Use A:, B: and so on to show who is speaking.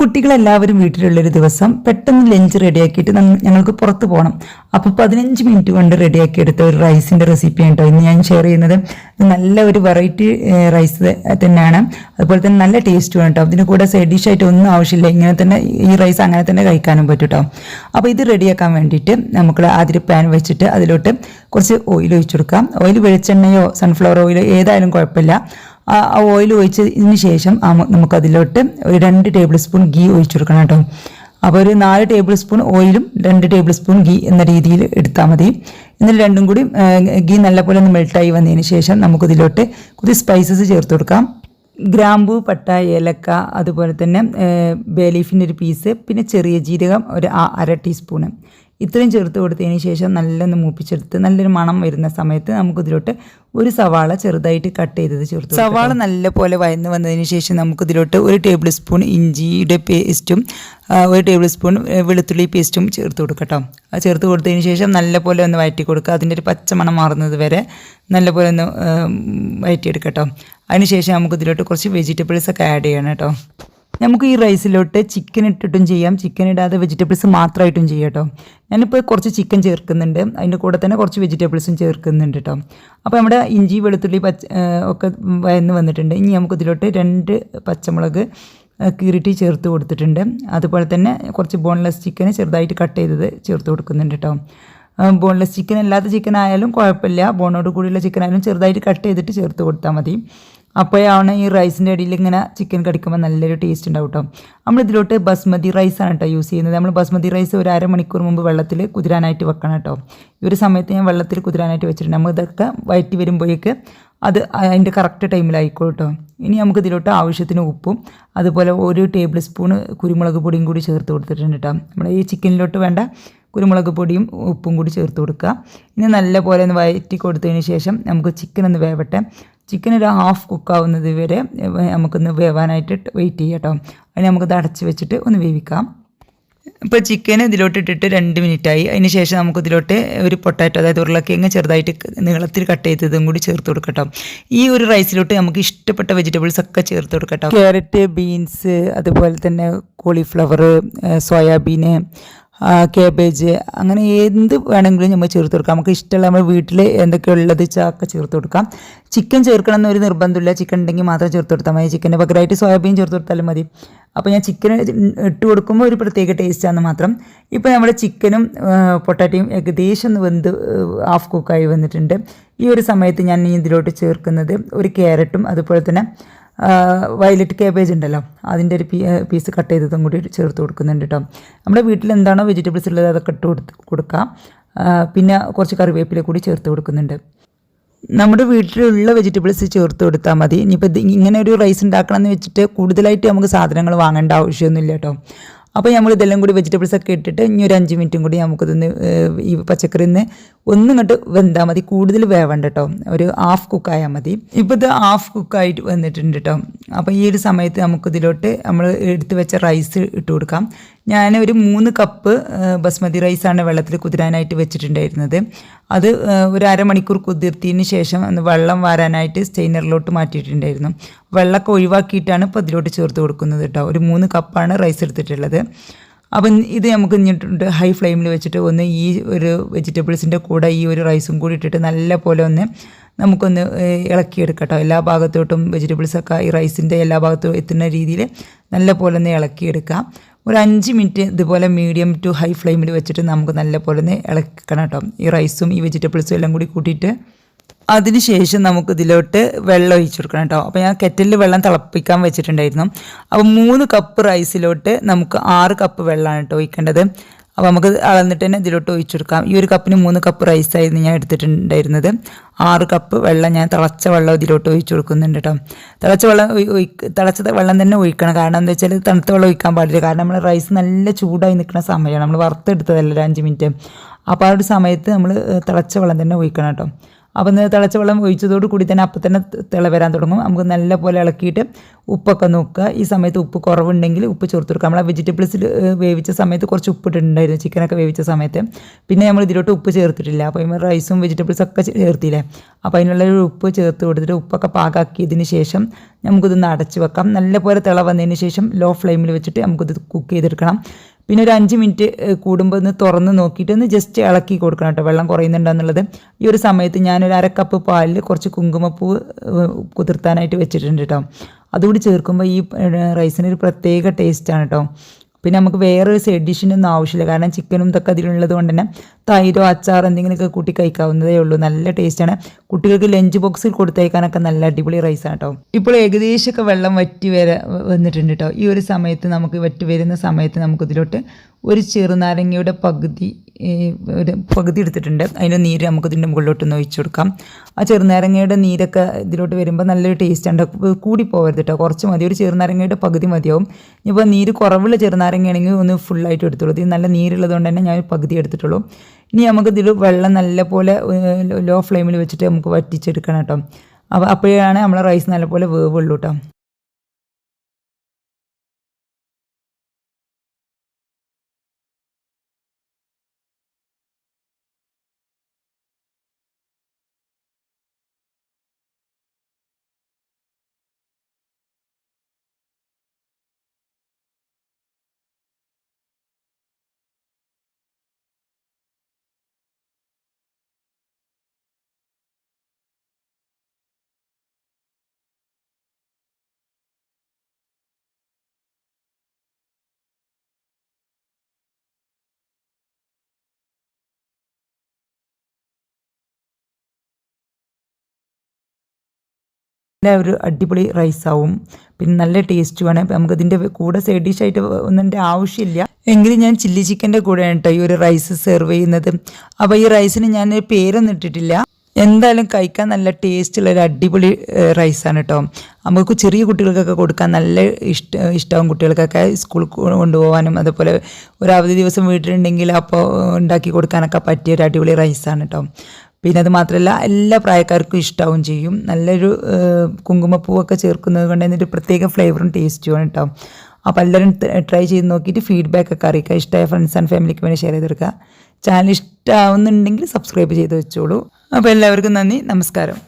A: കുട്ടികളെല്ലാവരും വീട്ടിലുള്ളൊരു ദിവസം പെട്ടെന്ന് ലഞ്ച് റെഡിയാക്കിയിട്ട് ഞങ്ങൾക്ക് പുറത്ത് പോകണം അപ്പോൾ പതിനഞ്ച് മിനിറ്റ് കൊണ്ട് റെഡിയാക്കി എടുത്ത ഒരു റൈസിന്റെ റെസിപ്പി കേട്ടോ ഇന്ന് ഞാൻ ഷെയർ ചെയ്യുന്നത് നല്ല ഒരു വെറൈറ്റി റൈസ് തന്നെയാണ്. അതുപോലെ തന്നെ നല്ല ടേസ്റ്റും കേട്ടോ ഇതിന് കൂടെ സൈഡ് ഡിഷായിട്ട് ഒന്നും ആവശ്യമില്ല. ഇങ്ങനെ തന്നെ ഈ റൈസ് അങ്ങനെ തന്നെ കഴിക്കാനും പറ്റും കേട്ടോ അപ്പോൾ ഇത് റെഡിയാക്കാൻ വേണ്ടിയിട്ട് നമുക്ക് ആദ്യം പാൻ വെച്ചിട്ട് അതിലോട്ട് കുറച്ച് ഓയിൽ ഒഴിച്ചു കൊടുക്കാം. ഓയിൽ വെളിച്ചെണ്ണയോ സൺഫ്ലവർ ഓയിലോ ഏതായാലും കുഴപ്പമില്ല. ആ ഓയിൽ ഒഴിച്ചതിന് ശേഷം നമുക്കതിലോട്ട് ഒരു രണ്ട് ടേബിൾ സ്പൂൺ ഗീ ഒഴിച്ചു കൊടുക്കണം കേട്ടോ. അപ്പോൾ ഒരു നാല് ടേബിൾ സ്പൂൺ ഓയിലും രണ്ട് ടേബിൾ സ്പൂൺ ഗീ എന്ന രീതിയിൽ എടുത്താൽ മതി. എന്നിട്ട് രണ്ടും കൂടി ഗീ നല്ലപോലെ ഒന്ന് മെൽട്ടായി വന്നതിന് ശേഷം നമുക്കിതിലോട്ട് കുറച്ച് സ്പൈസസ് ചേർത്ത് കൊടുക്കാം. ഗ്രാമ്പു പട്ട ഏലക്ക അതുപോലെ തന്നെ ബേലീഫിന്റെ ഒരു പീസ് പിന്നെ ചെറിയ ജീരകം ഒരു അര ടീസ്പൂണ്. ഇത്രയും ചേർത്ത് കൊടുത്തതിന് ശേഷം നല്ലൊന്ന് മൂപ്പിച്ചെടുത്ത് നല്ലൊരു മണം വരുന്ന സമയത്ത് നമുക്കിതിലോട്ട് ഒരു സവാള ചെറുതായിട്ട് കട്ട് ചെയ്തത് ചേർത്ത് സവാള നല്ല പോലെ വയന്ന് വന്നതിന് ശേഷം നമുക്കിതിലോട്ട് ഒരു ടേബിൾ സ്പൂൺ ഇഞ്ചിയുടെ പേസ്റ്റും ഒരു ടേബിൾ സ്പൂൺ വെളുത്തുള്ളി പേസ്റ്റും ചേർത്ത് കൊടുക്കട്ടോ അത് ചേർത്ത് കൊടുത്തതിന് ശേഷം നല്ല പോലെ ഒന്ന് വഴറ്റി കൊടുക്കുക അതിന്റെ ഒരു പച്ചമണം മാറുന്നത് വരെ നല്ല പോലെ ഒന്ന് വയറ്റിയെടുക്കട്ടോ അതിനുശേഷം നമുക്ക് ഇതിലോട്ട് കുറച്ച് വെജിറ്റബിൾസ് ഒക്കെ ആഡ് ചെയ്യണം കേട്ടോ. നമുക്ക് ഈ റൈസിലോട്ട് ചിക്കൻ ഇട്ടിട്ടും ചെയ്യാം. ചിക്കൻ ഇടാതെ വെജിറ്റബിൾസ് മാത്രമായിട്ടും ചെയ്യാം കേട്ടോ. ഞാനിപ്പോൾ കുറച്ച് ചിക്കൻ ചേർക്കുന്നുണ്ട്. അതിന്റെ കൂടെ തന്നെ കുറച്ച് വെജിറ്റബിൾസും ചേർക്കുന്നുണ്ട് കേട്ടോ. അപ്പോൾ നമ്മുടെ ഇഞ്ചി വെളുത്തുള്ളി പച്ച ഒക്കെ വയന്ന് വന്നിട്ടുണ്ട്. ഇനി നമുക്ക് ഇതിലോട്ട് രണ്ട് പച്ചമുളക് കീറിട്ട് ചേർത്ത് കൊടുത്തിട്ടുണ്ട്. അതുപോലെ തന്നെ കുറച്ച് ബോൺലെസ് ചിക്കൻ ചെറുതായിട്ട് കട്ട് ചെയ്തത് ചേർത്ത് കൊടുക്കുന്നുണ്ട് കേട്ടോ. ബോൺലെസ് ചിക്കൻ അല്ലാത്ത ചിക്കൻ ആയാലും കുഴപ്പമില്ല. ബോണോട് കൂടിയുള്ള ചിക്കൻ ആയാലും ചെറുതായിട്ട് കട്ട് ചെയ്തിട്ട് ചേർത്ത് കൊടുത്താൽ മതി. അപ്പോഴാണ് ഈ റൈസിന്റെ അടിയിൽ ഇങ്ങനെ ചിക്കൻ കടിക്കുമ്പോൾ നല്ലൊരു ടേസ്റ്റ് ഉണ്ടാവും കേട്ടോ നമ്മൾ ഇതിലോട്ട് ബസ്മതി റൈസാണ് കേട്ടോ യൂസ് ചെയ്യുന്നത്. നമ്മൾ ബസ്മതി റൈസ് ഒരു അരമണിക്കൂർ മുമ്പ് വെള്ളത്തിൽ കുതിരാനായിട്ട് വെക്കണം കേട്ടോ ഈ ഒരു സമയത്ത് ഞാൻ വെള്ളത്തിൽ കുതിരാനായിട്ട് വെച്ചിട്ടുണ്ട്. നമ്മൾ ഇതൊക്കെ വയറ്റി വരുമ്പോഴേക്ക് അത് അതിന്റെ കറക്റ്റ് ടൈമിലായിക്കോളും കേട്ടോ ഇനി നമുക്ക് ഇതിലോട്ട് ആവശ്യത്തിന് ഉപ്പും അതുപോലെ ഒരു ടേബിൾ സ്പൂൺ കുരുമുളക് പൊടിയും കൂടി ചേർത്ത് കൊടുത്തിട്ടുണ്ട് കേട്ടോ നമ്മുടെ ഈ ചിക്കനിലോട്ട് വേണ്ട കുരുമുളക് പൊടിയും ഉപ്പും കൂടി ചേർത്ത് കൊടുക്കുക. ഇനി നല്ലപോലെ ഒന്ന് വയറ്റി കൊടുത്തതിന് ശേഷം നമുക്ക് ചിക്കൻ ഒന്ന് വേവട്ടെ. ചിക്കൻ ഒരു ഹാഫ് കുക്കാവുന്നത് വരെ നമുക്കൊന്ന് വേവാനായിട്ട് വെയിറ്റ് ചെയ്യാം കേട്ടോ. അതിന് നമുക്കത് അടച്ച് വെച്ചിട്ട് ഒന്ന് വേവിക്കാം. ഇപ്പോൾ ചിക്കൻ ഇതിലോട്ട് ഇട്ടിട്ട് രണ്ട് മിനിറ്റായി അതിന് ശേഷം നമുക്ക് ഇതിലോട്ട് ഒരു പൊട്ടാറ്റോ അതായത് ഉരുളക്കിഴങ്ങ് ചെറുതായിട്ട് നീളത്തിൽ കട്ട് ചെയ്തതും കൂടി ചേർത്ത് കൊടുക്കട്ടോ ഈ ഒരു റൈസിലോട്ട് നമുക്ക് ഇഷ്ടപ്പെട്ട വെജിറ്റബിൾസ് ഒക്കെ ചേർത്ത് കൊടുക്കട്ടോ ക്യാരറ്റ് ബീൻസ് അതുപോലെ തന്നെ കോളിഫ്ലവർ സോയാബീന് കേബേജ് അങ്ങനെ എന്ത് വേണമെങ്കിലും നമ്മൾ ചേർത്ത് കൊടുക്കാം. നമുക്ക് ഇഷ്ടമുള്ള നമ്മൾ വീട്ടിൽ എന്തൊക്കെ ഉള്ളത് ചാക്ക ചേർത്ത് കൊടുക്കാം. ചിക്കൻ ചേർക്കണം എന്നൊരു നിർബന്ധമില്ല. ചിക്കൻ ഉണ്ടെങ്കിൽ മാത്രം ചേർത്ത് കൊടുത്താൽ മതി. ചിക്കന്റെ പകരമായിട്ട് സോയാബീൻ ചേർത്ത് കൊടുത്താലും മതി. അപ്പോൾ ഞാൻ ചിക്കൻ ഇട്ട് കൊടുക്കുമ്പോൾ ഒരു പ്രത്യേക ടേസ്റ്റാണ് മാത്രം. ഇപ്പോൾ നമ്മുടെ ചിക്കനും പൊട്ടാറ്റയും ഏകദേശം ഒന്ന് വെന്ത് ഹാഫ് കുക്കായി വന്നിട്ടുണ്ട്. ഈ ഒരു സമയത്ത് ഞാൻ ഇതിലോട്ട് ചേർക്കുന്നത് ഒരു ക്യാരറ്റും അതുപോലെ തന്നെ വയലറ്റ് കേബേജ് ഉണ്ടല്ലോ അതിന്റെ ഒരു പീസ് കട്ട് ചെയ്തതും കൂടി ചേർത്ത് കൊടുക്കുന്നുണ്ട് കേട്ടോ നമ്മുടെ വീട്ടിൽ എന്താണോ വെജിറ്റബിൾസ് ഉള്ളത് അതൊക്കെ ഇട്ട് കൊടുത്ത് കൊടുക്കാം. പിന്നെ കുറച്ച് കറിവേപ്പില കൂടി ചേർത്ത് കൊടുക്കുന്നുണ്ട്. നമ്മുടെ വീട്ടിലുള്ള വെജിറ്റബിൾസ് ചേർത്ത് കൊടുത്താൽ മതി. ഇനിയിപ്പോൾ ഇങ്ങനെ ഒരു റൈസ് ഉണ്ടാക്കണം എന്ന് വെച്ചിട്ട് കൂടുതലായിട്ട് നമുക്ക് സാധനങ്ങൾ വാങ്ങേണ്ട ആവശ്യമൊന്നുമില്ല കേട്ടോ അപ്പോൾ നമ്മൾ ഇതെല്ലാം കൂടി വെജിറ്റബിൾസ് ഒക്കെ ഇട്ടിട്ട് ഇനി ഒരു അഞ്ച് മിനിറ്റും കൂടി നമുക്കിതൊന്ന് ഈ പച്ചക്കറി നിന്ന് ഒന്നും ഇങ്ങോട്ട് വെന്താൽ മതി. കൂടുതൽ വേവണ്ട കേട്ടോ ഒരു ഹാഫ് കുക്കായാൽ മതി. ഇപ്പോൾ ഇത് ഹാഫ് കുക്കായിട്ട് വന്നിട്ടുണ്ട് കേട്ടോ അപ്പോൾ ഈ ഒരു സമയത്ത് നമുക്കിതിലോട്ട് നമ്മൾ എടുത്ത് വെച്ച റൈസ് ഇട്ട് കൊടുക്കാം. ഞാൻ ഒരു മൂന്ന് കപ്പ് ബസ്മതി റൈസാണ് വെള്ളത്തിൽ കുതിരാനായിട്ട് വെച്ചിട്ടുണ്ടായിരുന്നത്. അത് ഒരു അരമണിക്കൂർ കുതിർത്തിന് ശേഷം വെള്ളം വാരാനായിട്ട് സ്റ്റെയിനറിലോട്ട് മാറ്റിയിട്ടുണ്ടായിരുന്നു. വെള്ളമൊക്കെ ഒഴിവാക്കിയിട്ടാണ് ഇപ്പോൾ അതിലോട്ട് ചേർത്ത് കൊടുക്കുന്നത് കേട്ടോ. ഒരു മൂന്ന് കപ്പാണ് റൈസ് എടുത്തിട്ടുള്ളത്. അപ്പം ഇത് നമുക്ക് ഇഞ്ഞിട്ടുണ്ട് ഹൈ ഫ്ലെയിമിൽ വെച്ചിട്ട് ഒന്ന് ഈ ഒരു വെജിറ്റബിൾസിന്റെ കൂടെ ഈ ഒരു റൈസും കൂടി ഇട്ടിട്ട് നല്ല പോലെ ഒന്ന് നമുക്കൊന്ന് ഇളക്കിയെടുക്കട്ടോ എല്ലാ ഭാഗത്തോട്ടും വെജിറ്റബിൾസൊക്കെ ഈ റൈസിന്റെ എല്ലാ ഭാഗത്തും എത്തുന്ന രീതിയിൽ നല്ല പോലെ ഒന്ന് ഇളക്കിയെടുക്കാം. ഒരു അഞ്ച് മിനിറ്റ് ഇതുപോലെ മീഡിയം ടു ഹൈ ഫ്ലെയിമിൽ വെച്ചിട്ട് നമുക്ക് നല്ല പോലെ ഒന്ന് ഇളക്കണം കേട്ടോ. ഈ റൈസും ഈ വെജിറ്റബിൾസും എല്ലാം കൂടി കൂട്ടിയിട്ട് അതിനുശേഷം നമുക്ക് ഇതിലോട്ട് വെള്ളം ഒഴിച്ചു കൊടുക്കണം കേട്ടോ. അപ്പോൾ ഞാൻ കെറ്റലിൽ വെള്ളം തിളപ്പിക്കാൻ വെച്ചിട്ടുണ്ടായിരുന്നു. അപ്പോൾ മൂന്ന് കപ്പ് റൈസിലോട്ട് നമുക്ക് ആറ് കപ്പ് വെള്ളമാണ് കേട്ടോ ഒഴിക്കേണ്ടത്. അപ്പോൾ നമുക്ക് അളന്നിട്ട് തന്നെ ഇതിലോട്ട് ഒഴിച്ചു കൊടുക്കാം. ഈ ഒരു കപ്പിന് മൂന്ന് കപ്പ് റൈസായിരുന്നു ഞാൻ എടുത്തിട്ടുണ്ടായിരുന്നത്. ആറ് കപ്പ് വെള്ളം ഞാൻ തിളച്ച വെള്ളം ഇതിലോട്ട് ഒഴിച്ചു കൊടുക്കുന്നുണ്ട് കേട്ടോ. തിളച്ച വെള്ളം തിളച്ച വെള്ളം തന്നെ ഒഴിക്കണം. കാരണം എന്താ വെച്ചാൽ തണുത്ത വെള്ളം ഒഴിക്കാൻ പാടില്ല. കാരണം നമ്മൾ റൈസ് നല്ല ചൂടായി നിൽക്കുന്ന സമയമാണ്. നമ്മൾ വറുത്തെടുത്തതല്ല ഒരു അഞ്ച് മിനിറ്റ് അപ്പോൾ ആ ഒരു സമയത്ത് നമ്മൾ തിളച്ച വെള്ളം തന്നെ ഒഴിക്കണം കേട്ടോ. അപ്പം ഇത് തിളച്ച വെള്ളം ഒഴിച്ചതോട് കൂടി തന്നെ അപ്പം തന്നെ തിള വരാൻ തുടങ്ങും. നമുക്ക് നല്ല പോലെ ഇളക്കിയിട്ട് ഉപ്പൊക്കെ നോക്കുക. ഈ സമയത്ത് ഉപ്പ് കുറവുണ്ടെങ്കിൽ ഉപ്പ് ചേർത്ത് കൊടുക്കുക നമ്മളെ വെജിറ്റബിൾസിൽ വേവിച്ച സമയത്ത് കുറച്ച് ഉപ്പ് ഇട്ടിട്ടുണ്ടായിരുന്നു. ചിക്കനൊക്കെ വേവിച്ച സമയത്ത്. പിന്നെ നമ്മൾ ഇതിലോട്ട് ഉപ്പ് ചേർത്തിട്ടില്ല. അപ്പോൾ റൈസും വെജിറ്റബിൾസൊക്കെ ചേർത്തില്ലേ? അപ്പോൾ അതിനുള്ള ഒരു ഉപ്പ് ചേർത്ത് കൊടുത്തിട്ട് ഉപ്പൊക്കെ പാകാക്കിയതിന് ശേഷം നമുക്കിതൊന്ന് അടച്ച് വെക്കാം. നല്ലപോലെ തിള വന്നതിന് ശേഷം ലോ ഫ്ലെയിമിൽ വെച്ചിട്ട് നമുക്കിത് കുക്ക് ചെയ്തെടുക്കണം. പിന്നെ ഒരു അഞ്ച് മിനിറ്റ് കൂടുമ്പോൾ ഒന്ന് തുറന്ന് നോക്കിയിട്ട് ഒന്ന് ജസ്റ്റ് ഇളക്കി കൊടുക്കണം കേട്ടോ. വെള്ളം കുറയുന്നുണ്ടെന്നുള്ളത്. ഈ ഒരു സമയത്ത് ഞാനൊരു അര കപ്പ് പാലിൽ കുറച്ച് കുങ്കുമപ്പൂവ് കുതിർത്താനായിട്ട് വെച്ചിട്ടുണ്ട് കേട്ടോ. അതുകൂടി ചേർക്കുമ്പോൾ ഈ റൈസിന് ഒരു പ്രത്യേക ടേസ്റ്റാണ് കേട്ടോ. പിന്നെ നമുക്ക് വേറൊരു സൈഡ് ഡിഷിനൊന്നും ആവശ്യമില്ല. കാരണം ചിക്കനും ഇതൊക്കെ അതിലുള്ളത് കൊണ്ട് തന്നെ തൈരോ അച്ചാർ എന്തെങ്കിലുമൊക്കെ കൂട്ടി കഴിക്കാവുന്നതേ ഉള്ളൂ. നല്ല ടേസ്റ്റാണ് കുട്ടികൾക്ക് ലഞ്ച് ബോക്സിൽ കൊടുത്തേക്കാനൊക്കെ നല്ല അടിപൊളി റൈസാണ് കേട്ടോ. ഇപ്പോൾ ഏകദേശമൊക്കെ വെള്ളം വറ്റി വരെ വന്നിട്ടുണ്ട് കേട്ടോ. ഈ ഒരു സമയത്ത് നമുക്ക് വറ്റി വരുന്ന സമയത്ത് നമുക്കിതിലോട്ട് ഒരു ചെറുനാരങ്ങയുടെ പകുതി ഒരു പകുതി എടുത്തിട്ടുണ്ട്. അതിന്റെ നീര് നമുക്ക് ഇതിന്റെ മുകളിലോട്ടൊന്ന് ഒഴിച്ചു കൊടുക്കാം. ആ ചെറുനാരങ്ങയുടെ നീരൊക്കെ ഇതിലോട്ട് വരുമ്പോൾ നല്ലൊരു ടേസ്റ്റ് ഉണ്ട് കൂടി പോകരുത് കേട്ടോ കുറച്ച് മതി. ഒരു ചെറുനാരങ്ങയുടെ പകുതി മതിയാവും. ഇനിയിപ്പോൾ നീര് കുറവുള്ള ചെറുനാരങ്ങയാണെങ്കിൽ ഒന്ന് ഫുള്ളായിട്ട് എടുത്തോളൂ. ഇത് നല്ല നീരുള്ളത് കൊണ്ട് തന്നെ ഞാൻ പകുതി എടുത്തിട്ടുള്ളൂ. ഇനി നമുക്ക് ഇതിൽ വെള്ളം നല്ലപോലെ ലോ ഫ്ലെയിമിൽ വെച്ചിട്ട് നമുക്ക് വറ്റിച്ചെടുക്കണം കേട്ടോ അപ്പോൾ അപ്പോഴാണ് നമ്മളെ റൈസ് നല്ലപോലെ വേവുള്ളൂ കേട്ടോ നല്ല ഒരു അടിപൊളി റൈസാവും. പിന്നെ നല്ല ടേസ്റ്റുമാണ് നമുക്ക് ഇതിന്റെ കൂടെ സൈഡ് ഡിഷായിട്ട് ഒന്നിന്റെ ആവശ്യമില്ല. എങ്കിലും ഞാൻ ചില്ലി ചിക്കന്റെ കൂടെയാണ് കേട്ടോ ഈ ഒരു റൈസ് സെർവ് ചെയ്യുന്നത്. അപ്പോൾ ഈ റൈസിന് ഞാൻ പേരൊന്നും ഇട്ടിട്ടില്ല. എന്തായാലും കഴിക്കാൻ നല്ല ടേസ്റ്റുള്ള ഒരു അടിപൊളി റൈസാണ് കേട്ടോ നമുക്ക് ചെറിയ കുട്ടികൾക്കൊക്കെ കൊടുക്കാൻ നല്ല ഇഷ്ട ഇഷ്ടമാവും കുട്ടികൾക്കൊക്കെ സ്കൂളിൽ കൊണ്ടുപോകാനും. അതുപോലെ ഒരു അവധി ദിവസം വീട്ടിലുണ്ടെങ്കിൽ അപ്പോൾ ഉണ്ടാക്കി കൊടുക്കാനൊക്കെ പറ്റിയ ഒരു അടിപൊളി റൈസാണ് കേട്ടോ പിന്നെ അത് മാത്രമല്ല എല്ലാ പ്രായക്കാർക്കും ഇഷ്ടാവും ചെയ്യും. നല്ലൊരു കുങ്കുമപ്പൂവൊക്കെ ചേർക്കുന്നത് കൊണ്ട് ഒരു പ്രത്യേക ഫ്ലേവറും ടേസ്റ്റുമാണ് കേട്ടോ അപ്പോൾ എല്ലാവരും ട്രൈ ചെയ്ത് നോക്കിയിട്ട് ഫീഡ്ബാക്ക് ഒക്കെ അറിയിക്കുക. ഇഷ്ടമായ ഫ്രണ്ട്സ് ആൻഡ് ഫാമിലിക്ക് വേണ്ടി ഷെയർ ചെയ്തെടുക്കുക. ചാനൽ ഇഷ്ടമാവുന്നുണ്ടെങ്കിൽ സബ്സ്ക്രൈബ് ചെയ്ത് വെച്ചോളൂ. അപ്പോൾ എല്ലാവർക്കും നന്ദി. നമസ്കാരം.